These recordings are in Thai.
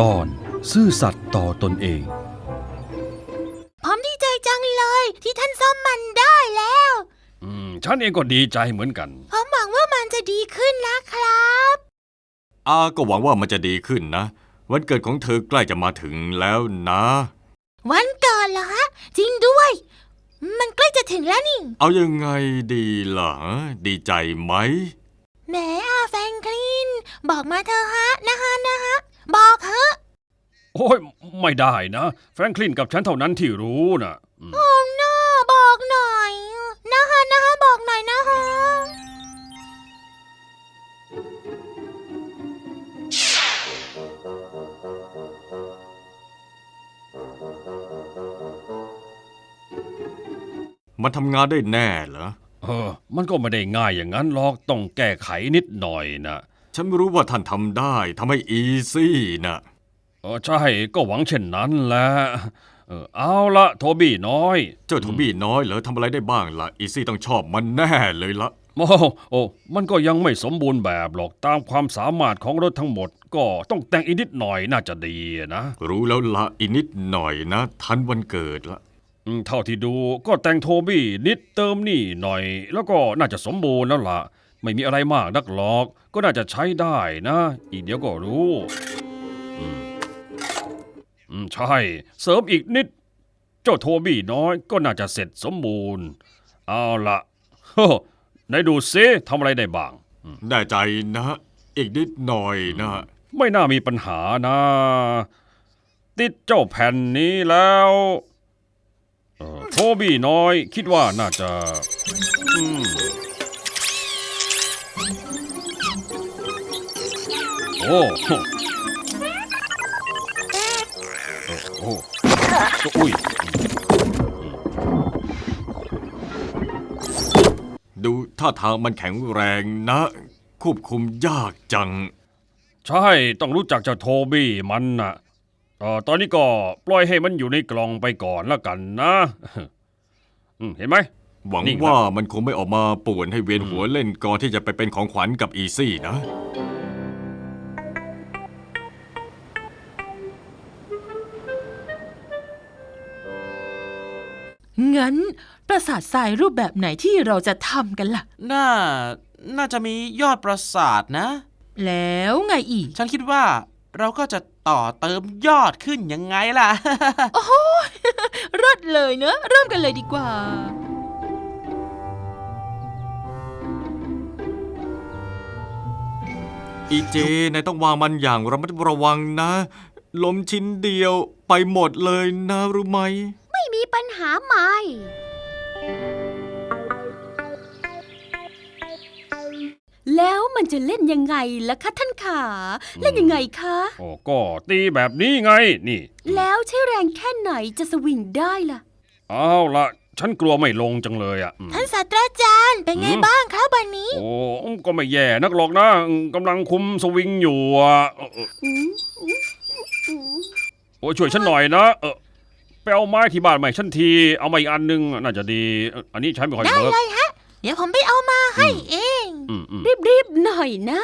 ตอน ซื่อสัตย์ต่อตนเอง ผมดีใจจังเลยที่ท่านซ่อมมันได้แล้ว อืม ฉันเองก็ดีใจเหมือนกัน ผมหวังว่ามันจะดีขึ้นนะครับ อาก็หวังว่ามันจะดีขึ้นนะ วันเกิดของเธอใกล้จะมาถึงแล้วนะ วันเกิดเหรอฮะจริงด้วย มันใกล้จะถึงแล้วนี่ เอายังไงดีล่ะ ดีใจไหม แหมอาแฟรงคลิน บอกมาเธอะฮะนะฮะนะฮะ บอกเถอะโอ้ยไม่ได้นะ แฟรงคลินกับฉันเท่านั้นที่รู้นะอืมโอ้น่าบอกหน่อย นะฮะนะฮะบอกหน่อยนะฮะมันทำงานได้แน่เหรอ เออ มันก็ไม่ได้ง่ายอย่างนั้นหรอกต้องแก้ไขนิดหน่อยนะ ฉันไม่รู้ว่าท่านทำได้ทำให้อีซี่นะเออใช่ก็หวังเช่นนั้นแหละเออเอาละโทบี้น้อย เจ้าโทบี้น้อยเหรอทำอะไรได้บ้างล่ะ อีซี่ต้องชอบมันแน่เลยละโอ้โอ้มันก็ยังไม่สมบูรณ์แบบหรอกตามความสามารถของรถทั้งหมด ก็ต้องแต่งอีกนิดหน่อยน่าจะดีนะ รู้แล้วละอีกนิดหน่อยนะ ทันวันเกิดละอืม เท่าที่ดูก็แต่งโทบี้นิดเติมนี่หน่อย แล้วก็น่าจะสมบูรณ์แล้วล่ะ ไม่มีอะไรมากนักหรอก ก็น่าจะใช้ได้นะ อีกเดี๋ยวก็รู้อืมอืมใช่ เสริมอีกนิด เจ้าโทบี้น้อยก็น่าจะเสร็จสมบูรณ์ เอาละเฮ้อไหนดูซิทำอะไรได้บ้างแน่ใจนะ อีกนิดหน่อยนะ ไม่น่ามีปัญหานะ ติดเจ้าแผ่นนี้แล้ว เอ่อโทบี้น้อยคิดว่าน่าจะอืมโอ้โหเอ่อโอ้อุ้ยดูท่าทางมันแข็งแรงนะ ควบคุมยากจัง ใช่ต้องรู้จักเจ้าโทบี้มันนะ เออตอนนี้ก็ปล่อยให้มันอยู่ในกล่องไปก่อนแล้วกันนะอืมเห็นไหม หวังนิ่งละ ว่ามันคงไม่ออกมาป่วนให้เวียนหัวเล่นก่อนที่จะไปเป็นของขวัญกับอีซี่นะ งั้น ประสาททรายรูปแบบไหนที่เราจะทำกันล่ะ น่า น่าจะมียอดประสาทนะ แล้วไงอีก ฉันคิดว่า เราก็จะต่อเติมยอดขึ้นยังไงล่ะรดเลยเนอะ เริ่มกันเลยดีกว่า อีเจนายต้องวางมันอย่างระมัดระวังนะล้มชิ้นเดียวไปหมดเลยนะรู้ไหม ไม่มีปัญหาใหม่ แล้วมันจะเล่นยังไงล่ะคะท่านขา เล่นยังไงคะ โอ้ก็ตีแบบนี้ไง นี่แล้วใช้แรงแค่ไหนจะสวิงได้ล่ะ เอาละฉันกลัวไม่ลงจังเลยอะอืม ท่านศาสตราจารย์เป็นไงอืม บ้างครับวันนี้ โอ้ก็ไม่แย่นักหรอกนะอืมกำลังคุมสวิงอยู่อะเออเออโอ้ช่วยฉันหน่อยนะ เออไปเอาไม้ที่บ้านใหม่ฉันที เอามาอีกอันนึง น่าจะดีเอออันนี้ใช้ไม่ค่อยได้เวิร์กเลยฮะ เดี๋ยวผมไปเอามาให้เอง อืมอืมรีบๆหน่อยนะ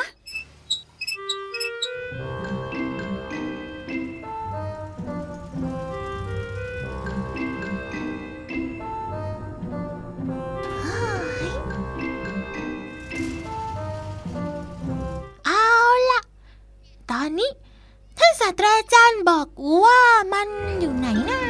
เอาล่ะตอนนี้ ท่านศาสตราจารย์บอกว่ามันอยู่ไหนนะ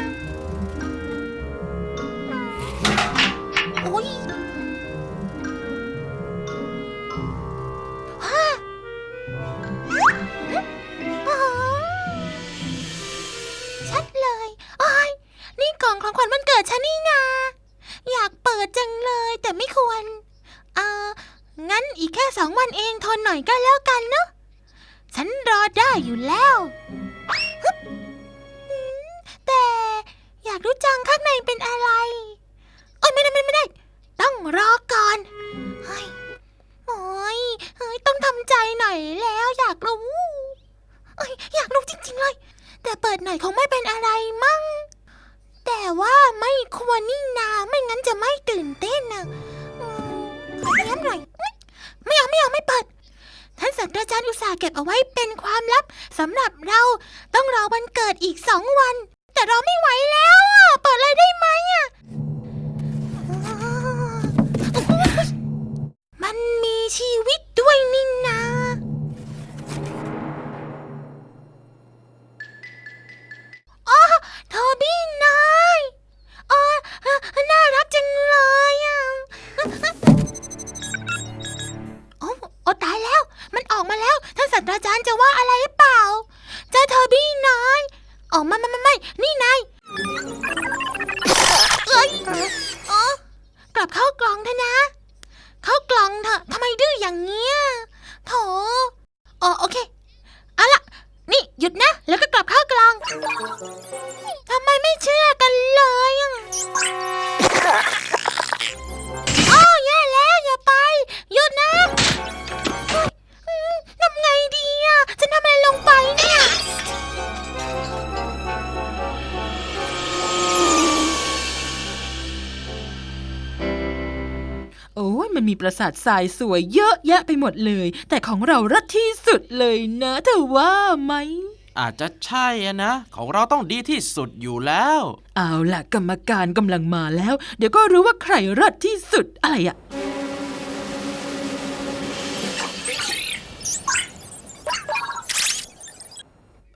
ของขวัญวันเกิดฉันนี่นาอยากเปิดจังเลยแต่ไม่ควร เอองั้นอีกแค่สองวันเองทนหน่อยก็แล้วกันเนอะฉันรอได้อยู่แล้วฮึบอืมแต่อยากรู้จังข้างในเป็นอะไรโอ้ยไม่ได้ไม่ได้ไม่ได้ ต้องรอก่อนเฮ้ยโอ้ยเฮ้ยต้องทำใจหน่อยแล้วอยากรู้เอ้ยอยากรู้จริงๆเลย แต่เปิดหน่อยคงไม่เป็นอะไรมั่ง แต่ว่าไม่ควรนี่นา ไม่งั้นจะไม่ตื่นเต้นนะอืมขอแย้มหน่อย ไม่เอาไม่เอาไม่เปิด ท่านศาสตราจารย์อุตส่าห์เก็บเอาไว้เป็นความลับสำหรับเราต้องรอวันเกิดอีกสองวัน แต่เราไม่ไหวแล้วอะ เปิดเลยได้ไหมอะ มันมีชีวิตด้วยนี่นา ออย่างเมันมีปราสาททรายสวยเยอะแยะไปหมดเลย แต่ของเรารัดที่สุดเลยนะเธอว่าไหม อาจจะใช่อะนะ ของเราต้องดีที่สุดอยู่แล้ว เอาล่ะกรรมการกำลังมาแล้ว เดี๋ยวก็รู้ว่าใครรัดที่สุดอะไรอะ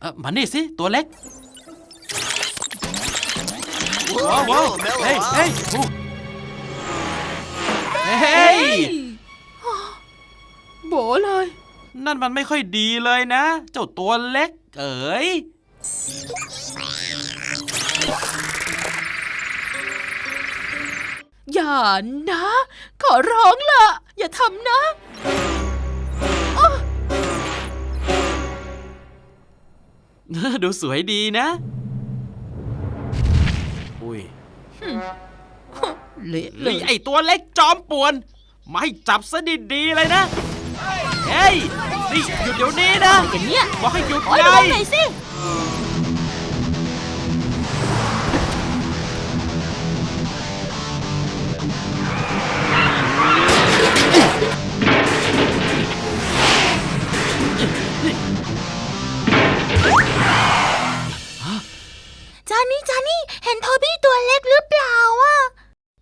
เออมานี่สิ ตัวเล็กว้าวว้าวเฮ้ยเฮ้ย เลย นั่นมันไม่ค่อยดีเลยนะ เจ้าตัวเล็ก เอ๋ยอย่านะ ขอร้องล่ะอย่าทำนะ ดูสวยดีนะ อุ้ยเละเลเฮ้ยยไอตัวเล็กจอมป่วนมาให้จับซะดีๆเลยนะ เฮ้ยนี่หยุดเดี๋ยวนี้นะอย่างเนี้ยบอกให้หยุดโอ้ยไงระวังหน่อยสิจานนี่จานนี่เห็นโทบี้ตัวเล็กหรือเปล่าอะ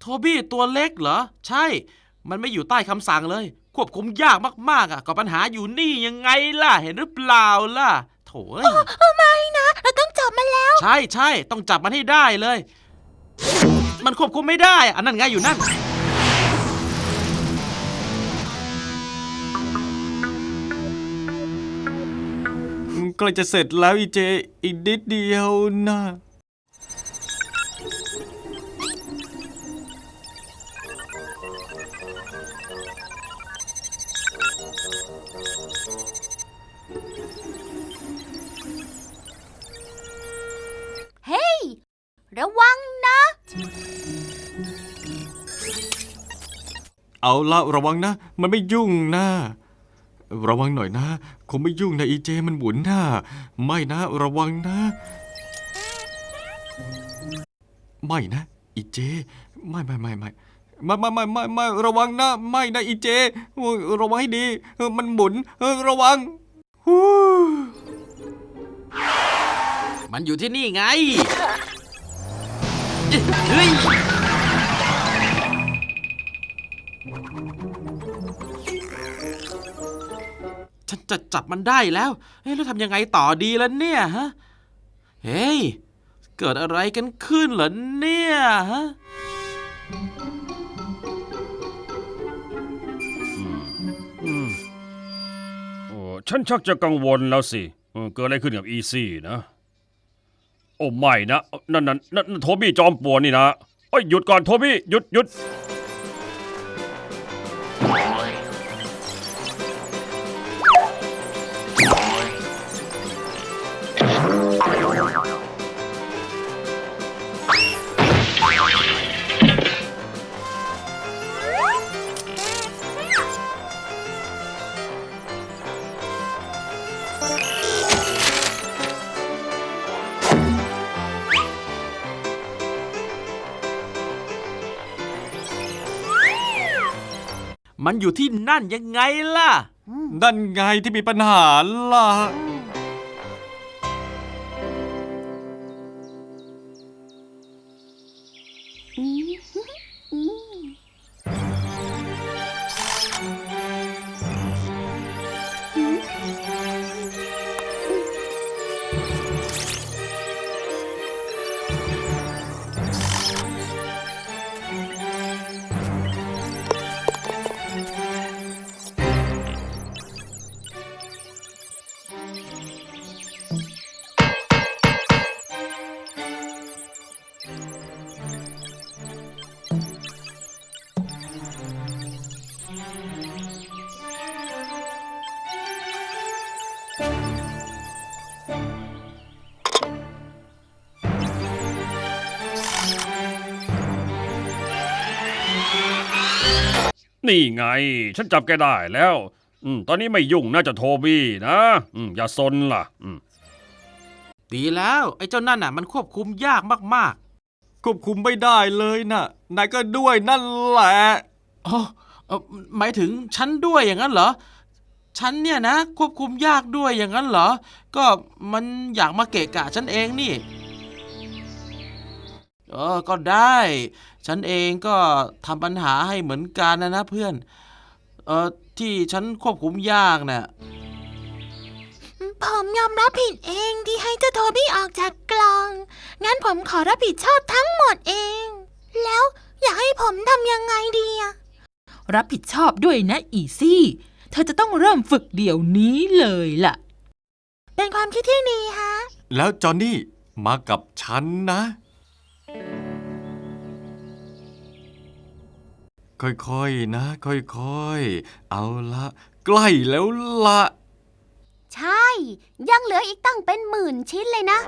โทบี้ตัวเล็กเหรอ ใช่ มันไม่อยู่ใต้คำสั่งเลย ควบคุมยากมากๆอะก็ปัญหาอยู่นี่ยังไงล่ะ เห็นหรือเปล่าล่ะ โถ่เอ้ยไม่นะ เราต้องจับมันแล้ว ใช่ใช่ต้องจับมันให้ได้เลย มันควบคุมไม่ได้อันนั้นไงอยู่นั่น ใกล้จะเสร็จแล้วอีเจอีกนิดเดียวนะ ระวังนะ เอาละระวังนะ มันไม่ยุ่งนะ ระวังหน่อยนะ คงไม่ยุ่งนะอีเจมันหมุนหน้าไม่นะ ระวังนะ ไม่นะ อีเจ ไม่ไม่ไม่ไม่ไม่ไม่ไม่ไม่ไม่ระวังนะ ไม่นะอีเจโอ้ยระวังให้ดีเออมันหมุนเออระวังฮู้มันอยู่ที่นี่ไง เฮ้ยฉันจะจับมันได้แล้วเฮ้ยแล้วทำยังไงต่อดีล่ะเนี่ยฮะ เฮ้ย เกิดอะไรกันขึ้นเหรอเนี่ยฮะอืมโอ้ฉันชักจะกังวลแล้วสิเออเกิดอะไรขึ้นกับอีซี่นะ โอ้ไม่นะ นั่นนั่นนั่นโทบี้จอมป่วนนี่นะเอ้ยหยุดก่อนโทบี้หยุดหยุด อยู่ที่นั่นยังไงล่ะ นั่นไงที่มีปัญหาล่ะ นี่ไง ฉันจับแกได้แล้ว อืม ตอนนี้ไม่ยุ่งน่าจะโทบี้นะ อืม อย่าซนล่ะ อืม ดีแล้วไอ้เจ้านั่นน่ะ มันควบคุมยากมากควบคุมไม่ได้เลยนะนายก็ด้วยนั่นแหละๆอ๋อเอ่อหมายถึงฉันด้วยอย่างนั้นเหรอ ฉันเนี่ยนะ ควบคุมยากด้วยอย่างนั้นเหรอ ก็มันอยากมาเกะกะฉันเองนี่ เออ ก็ได้ ฉันเองก็ทำปัญหาให้เหมือนกันนะนะเพื่อน เออที่ฉันควบคุมยากน่ะผมยอมรับผิดเองที่ให้เจ้าโทบี้ออกจากกล่อง งั้นผมขอรับผิดชอบทั้งหมดเอง แล้วอยากให้ผมทำยังไงดีอะรับผิดชอบด้วยนะอีซี่ เธอจะต้องเริ่มฝึกเดี๋ยวนี้เลยล่ะ เป็นความคิดที่ดีฮะ แล้วจอห์นนี่มากับฉันนะ ค่อยๆนะ ค่อยๆ เอาละ ใกล้แล้วละ ใช่ ยังเหลืออีกตั้งเป็นหมื่นชิ้นเลยนะ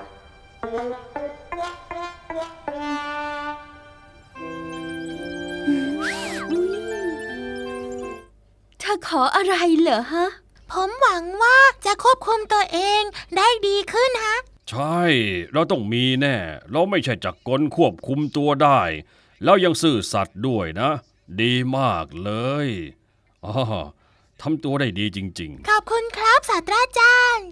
เธอขออะไรเหรอฮะ ผมหวังว่าจะควบคุมตัวเองได้ดีขึ้นฮะ ใช่ เราต้องมีแน่ เราไม่ใช่จักรกลควบคุมตัวได้ แล้วยังซื่อสัตย์ด้วยนะ ดีมากเลยอ๋อทำตัวได้ดีจริง ๆ ขอบคุณครับศาสตราจารย์